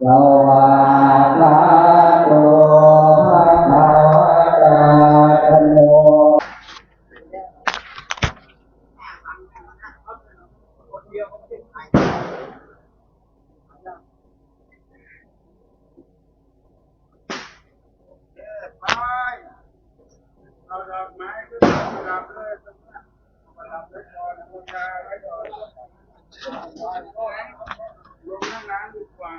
สวากขาโตภะคะวะตาธัมโม เอาดอกไม้ขึ้นมาดับเลยมาดับเลยก่อนบูชาไว้ก่อนลงนั่งร้านดีกว่า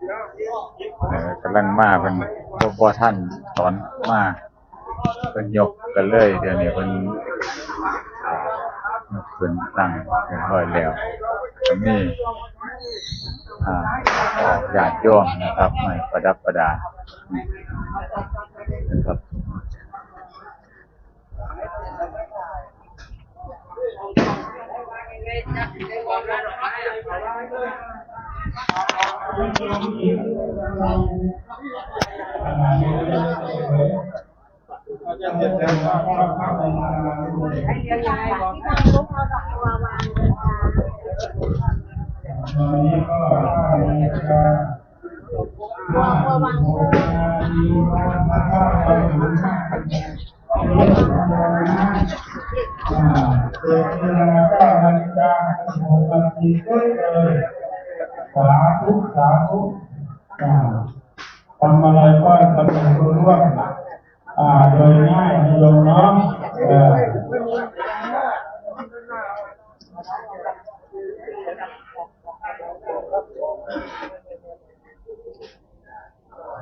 เดี๋ยวเดี๋ยวเดี๋ยว เออกำลังมาเป็นบ่บ่ท่านต อนมาเป็นยกกันเลย เดี๋ยวนี้เป็นอ่ายกขึ้นตั้งเรียบร้อยแล้วก็มีอ่าออกญาติโยมนะครับไม่ประดับประดานะครับ จะเสร็จแล้วก็เข้าไปมาวันนี้ก็จะมาวางดีมามาเข้าไปถึงอ่าเสร็จเวลาเก้านาฬิกาหกนาทีก็เลยสาธุสาธุอ่า ทำอะไรก็ทำเป็นคนร่วมอ่าโดยง่ายนิยมเนาะเออ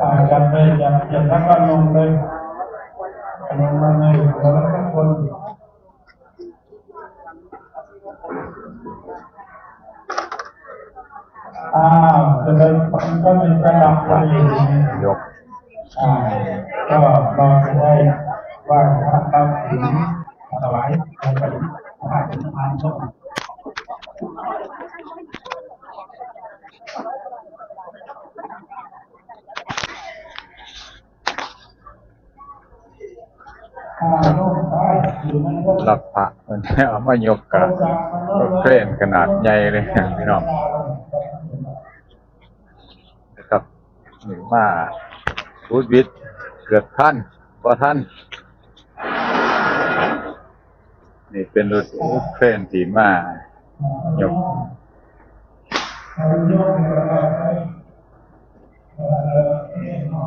อ่าจับเลยจับจับแล้วก็ลงเลยลงมาเลยแล้วก็คน อ้าวจะเลยก็มีกระดับไปอีกยกอ่าก็เราจะได้ว่าพระเราถึงถวายองค์พระพระถึงทานชกอ่าโลกใต้อยู่นั่นก็รับพระมันเอามายกกับรถเครนขนาดใหญ่เลยพี่น้องนะครับห นึ่งมารูดวิทย์เกือบท่านพอท่าน นี่เป็นรถเครนทีมายกเอาโยกเอาไปเอาเอา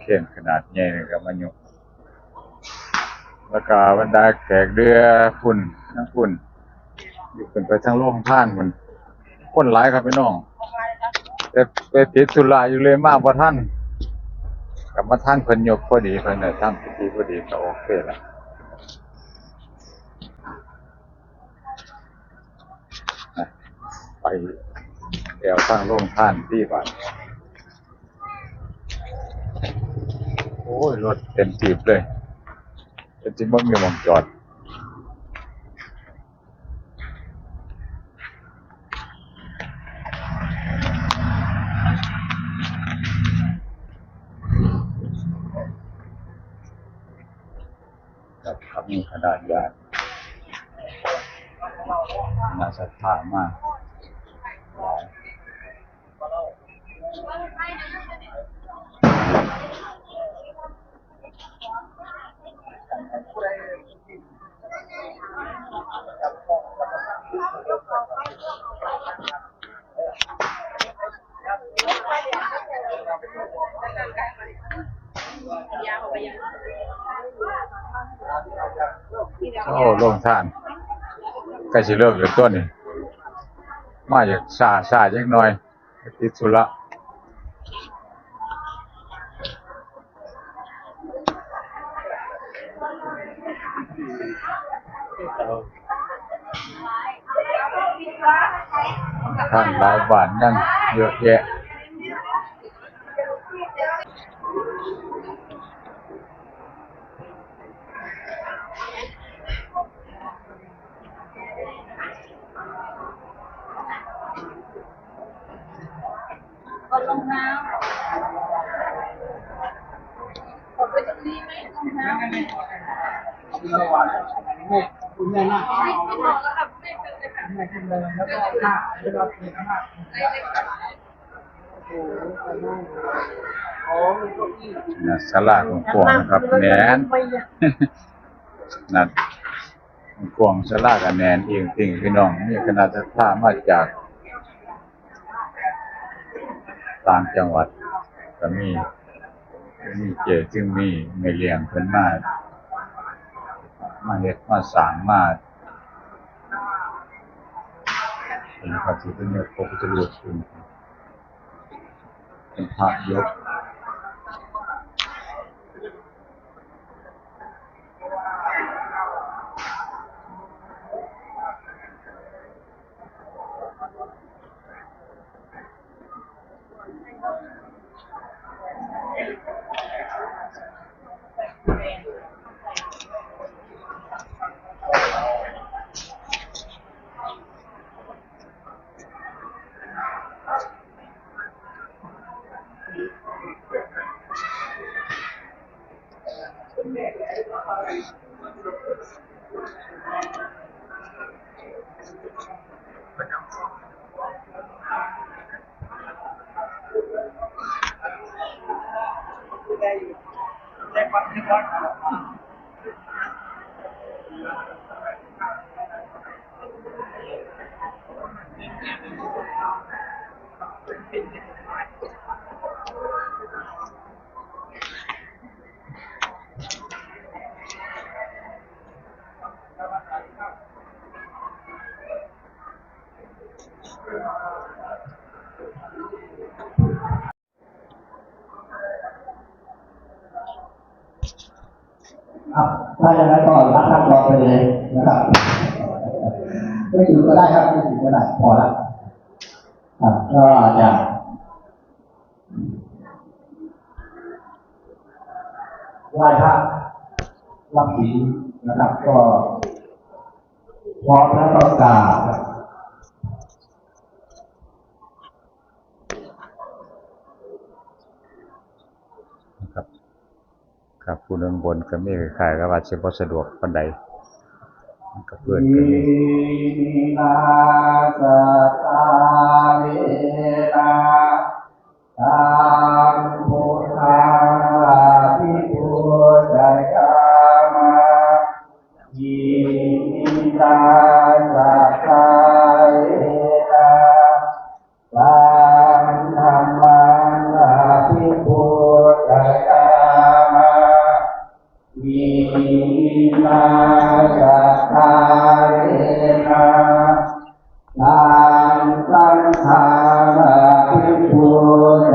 เครนขนาดใหญ่เลยก็มายก แล้วก็บรรดาแขกเรือฝุ่นทั้งฝุ่นอยู่เป็นไปทั้งโลกท่านมันคนหลายครับพี่น้องแต่ไปติดสุราอยู่เลยมากกว่าท่านกลับมาท่านเพิ่นยกพอดีเพิ่นเนี่ยทำพิธีพอดีก็โอเคละนะไปแอวตั้งโล่งท่านที่บ้านโอ้ยรถเต็มจีบเลย เป็นจริงว่ามีหมองจอดกับคำมีขนาดใหญ่น่าศรัทธามาก โอ้โล่งท่านใกล้สิเลิกเลยตัวนี้มาจากซาซาจักหน่อยติดสุระท่านหลายบ้านยังเยอะแยะ ก็ลงน้ำคุณแม่น่าเอาแม่ขึ้นเลยแล้วก็หน้าเวลาเปลี่ยนหน้าโอ้โหไปนั่งอ๋อมีเก้าอี้นะสลากกวางนะครับแหนนนั่นกวางสลากกับแหนนเองจริงพี่น้องนี่คณะท่ามาจาก ต่างจังหวัดก็มีมีเจจึงมีไม่เลี้ยงเพิ่นมามาเฮ็ดมาสร้างมาเป็นพระพุทธเจ้าพระพุทธรูปเป็นพระยก ถ้าอย่างนั้นก็รับทางรอไปเลยนะครับไม่ถึงก็ได้ครับไม่ถึงก็ได้พอละครับก็จะไหว้พระรับศีลนะครับ ก็พร้อมแล้วก็กราบนะครับ ครับผู้นังบนก็มีคล้ายๆกับว่าสิบ่สะดวกปานใดมันก็เพื่อนก็มีนาสตาเวนาตา สังขารภิกขุจ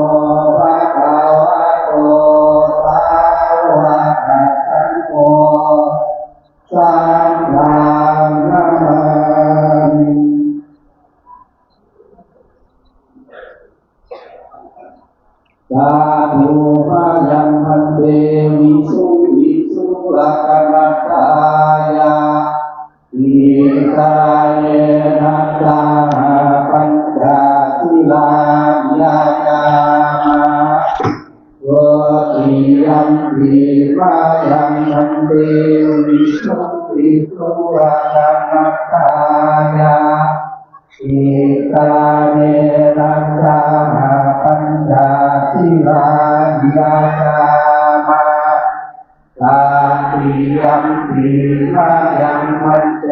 ยัมปีมายังมันเต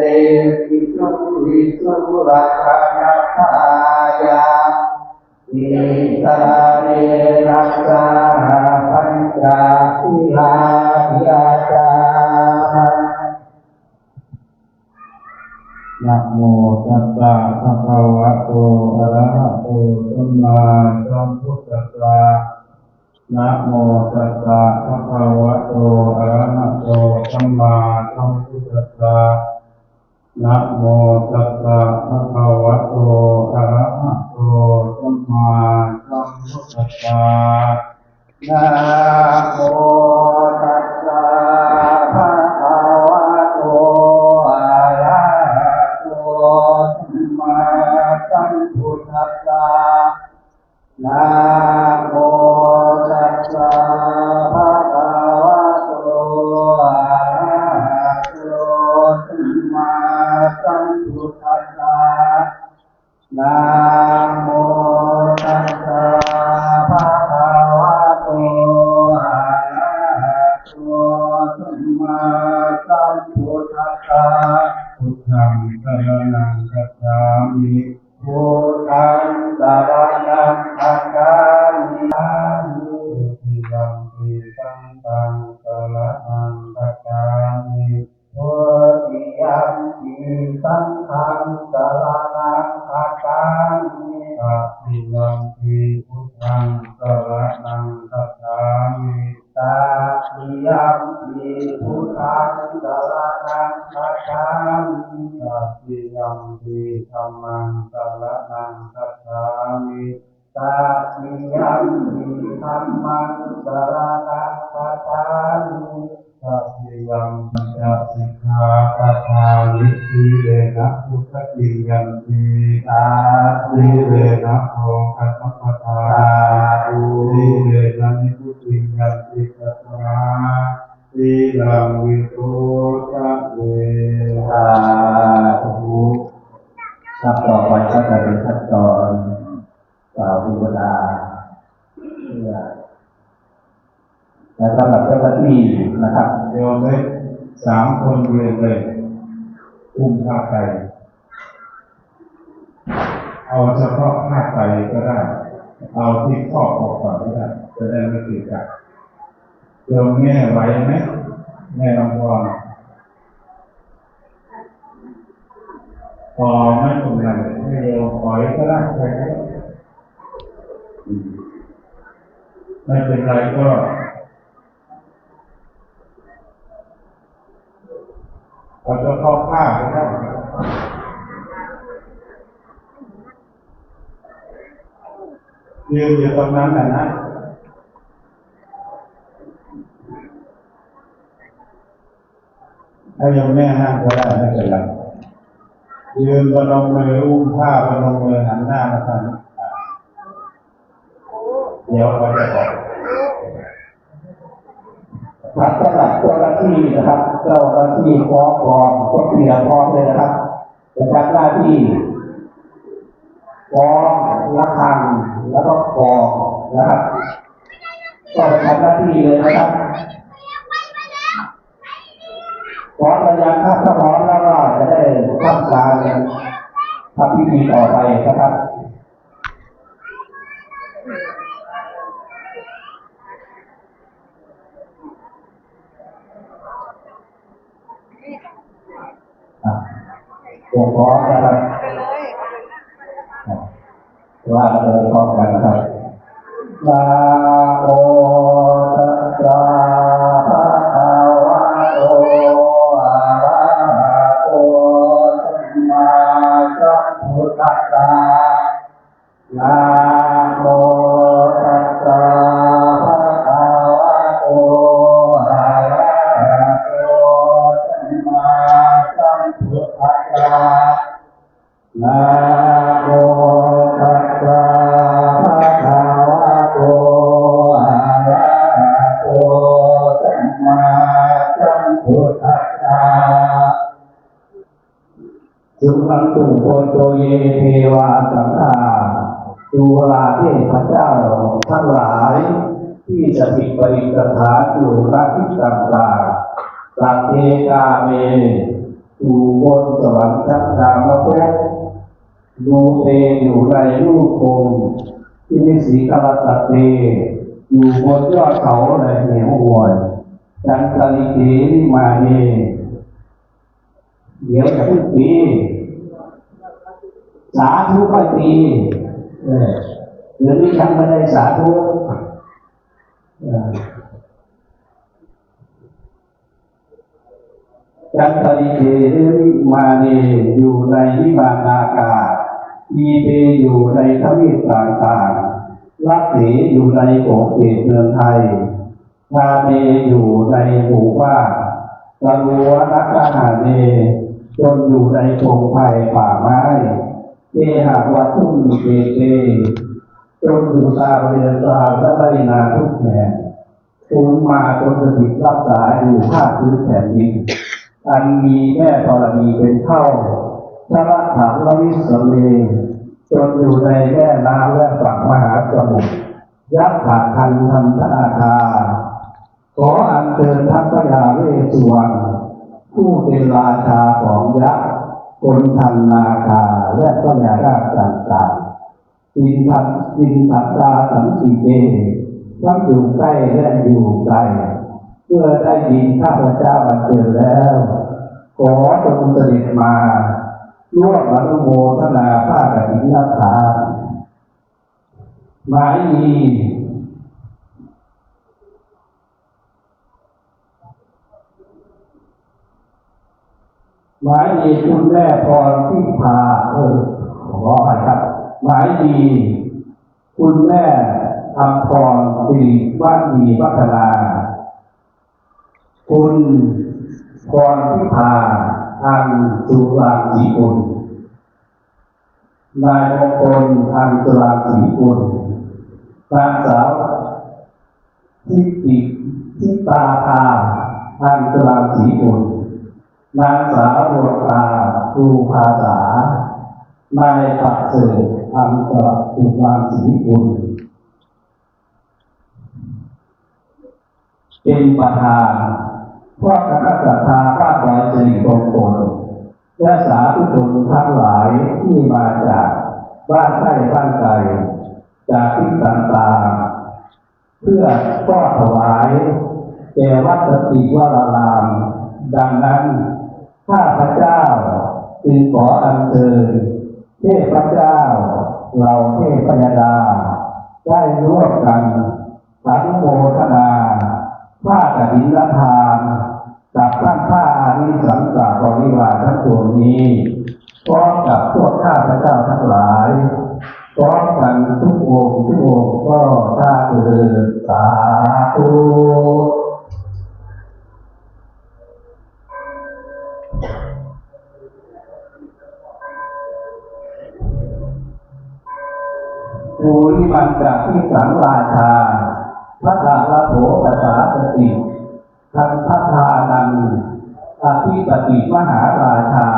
วิสุวิสุรักนัตายาอิตาเนนังสาปัญจสิลาญาจามานะโมตัสสะภะคะวะโตอะระหะโตสัมมาสัมพุทธัสสะ นะโมตัสสะภะคะวะโตอะระหะโตสัมมาสัมพุทธัสสะนะโมตัสสะภะคะวะโตอะระหะโตสัมมาสัมพุทธัสสะนะโมตัสสะภะคะวะโตอะระหะโตสัมมาสัมพุทธัสสะนะ งฆังสรณั ติยันติตาสีเลนะโภคัตถปทาตาอุสีเลนะนิพุติยันติกัตมาสีลังวิโตทะเวตาอุขั้นต่อไปก็จะเป็นขั้นตอนกล่าวเวดาและสำหรับเจ้าหน้าที่นะครับโยมได้สามคนเรียนเลยอุ้มผ้าไตร เอาเฉพาะผ้าไตรก็ได้ เอาที่ครอบออกก่อนก็ได้จะได้ไม่ติดกันโยมแม่ไหวไหมแม่ลำพรพอไม่ตรงไหนให้โยมปล่อยก็ได้ใครก็ได้อืมไม่เป็นไรก็เราจะเข้าผ้าก็ได้ ยืนอยู่ตรงนั้นนะนะถ้ายังแม่ห้ามก็ได้ไม่เป็นไรยืนบนมมืออุ้มผ้าบนมมือหันหน้ามาทางเดี๋ยวเขาจะบอกครับสำหรับเจ้าหน้าที่นะครับเจ้าหน้าที่พร้อมพร้อมก็เตรียมพร้อมเลยนะครับจะทำหน้าที่พร้อมระฆัง แล้วก็กลองนะครับก็ไปทำหน้าที่เลยนะครับพร้อมระยะถ้าพร้อมแล้วก็จะได้ทำการทำพิธีต่อไปนะครับอะตัวพร้อมนะครับอะว่าเรา นะโมตัสสะภะคะวะโตอะระหะโตสัมมาสัมพุทธัสสะสุขังตุโกโตเยเทวาสังฆาดูลาเทพเจ้าทั้งหลาย ที่สถิตปริสถานอยู่ณที่ต่างๆสัตเทกาเมอยู่บนสวรรค์ชั้นดาวพระ ดูเตอยู่ในรูปคงที่มีสีกรตเตอยู่บนยอดเขาในเหวหวยจันทริเกนิมาเนเดี๋ยวจะพึ่งปีสาธุค่อยตีเดี๋ยวนี้ฉันไม่ได้สาธุจันทริเกริมาเนอยู่ในวิมานอากาศ มีเปอยู่ในทวีปต่างๆลักเสอยู่ในโขงเขตเมืองไทยพาเนอยู่ในหมู่บ้านตะลัวนักหาเนจนอยู่ในพงไผ่ป่าไม้เกหะวัตถุมิเกเกจนอยู่ตามเรือนราวและไรนาทุกแห่งทูลมาจนสถิตรักษาอยู่ภาคพื้นแผ่นดินอันมีแม่ธรณีเป็นเท่า ชรักขาลวิสเลจนอยู่ในแม่น้ำและฝั่งมหาสมุทรยักษ์ขาคันทันธนาคา ขออัญเชิญทัพยาเวสวรรณผู้เป็นราชาของยักษ์คนทันนาคาและพญาราชต่างๆจินทันจินทัตตาสันติเกทั้งอยู่ใกล้และอยู่ไกลเพื่อได้ยินข้าพเจ้าอัญเชิแล้ว ขอจงเสด็จมา ร่วมอนุโมทนาภาคกิจนาทาหมายมีหมายมีคุณแม่พรที่พาเออขออภัยครับหมายมีคุณแม่อัมพรสิริวัฒนีวัฒนา คุณพรที่พา ทางสุรางศรีกุลนายมงคลทางสุรางศรีกุลนางสาวทิติทิตาภาทางสุรางศรีกุลนางสาวบัวตาครูภาษานายปักเสริฐทางสุรางศรีกุลเป็นประธาน พวกคณะสัตยาภาคไว้สิริมงคลและสาธุชนทั้งหลายที่มาจากบ้านใกล้บ้านไกลจากที่ต่างๆ เพื่อก็ถวายแก่วัดสติวราราม ดังนั้นข้าพระเจ้าจึงขออัญเชิญเทพเจ้าเราเทพยดา ได้ร่วมกันสาธุโมทนาผ้ากฐินทาน กับท่านข้าอานิสังสาบริวารทั้งปวงนี้พร้อมกับพวกข้าพระเจ้าทั้งหลายพร้อมกันทุกองค์ทุกองค์ก็ถ้าเกิดสาธุภูริมันจากที่สังราชาพระธาละโถภาษาสติ ทันพระทานันอภิปติมหาราชา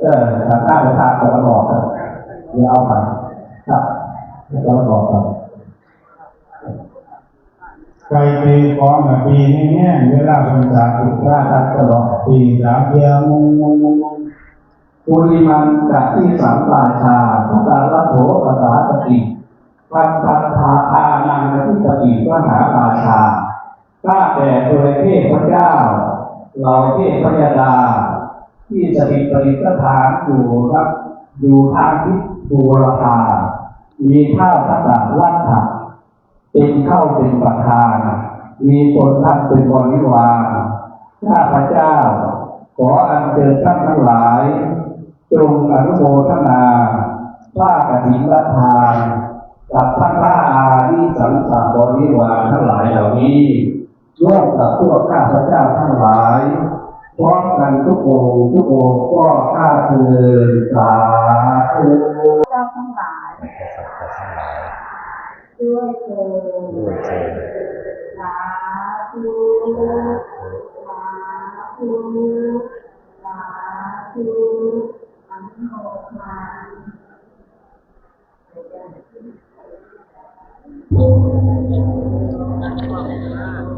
เออทางหน้าประธานกระบอกเดี๋ยวเอาไปครับกระบอกครับไก่ปีพร้อมกับปีนี้เนี่ยเวลาพรรษาถูกราชกระบอกปีสามเดียวมุงมุงมุงมุงปุริมันกับที่สามราชาพระตาลโถภาษาสติ พันพันธาอานังอภิปติมหาราชาข้าแต่โดยเทพเจ้า เราเทพยดา ที่สถิตปริสถานอยู่รับอยู่ทางทิศบูรพามีข้าวทัศวัฏฐะเป็นเข้าเป็นประธาน มีคนท่านเป็นบริวารข้าพเจ้า ขออัญเชิญท่านทั้งหลาย จงอนุโมทนาผ้ากฐินละทาน กับท่านพระอาที่สังสารบริวารทั้งหลายเหล่านี้ร่วมกับพวกข้าพระเจ้าทั้งหลายพร้อมกันทุกองทุกองก็ข้าคือสาธุเจ้าทั้งหลายด้วยเถิดด้วยเถิดสาธุสาธุสาธุอนุโมทนา Thank you.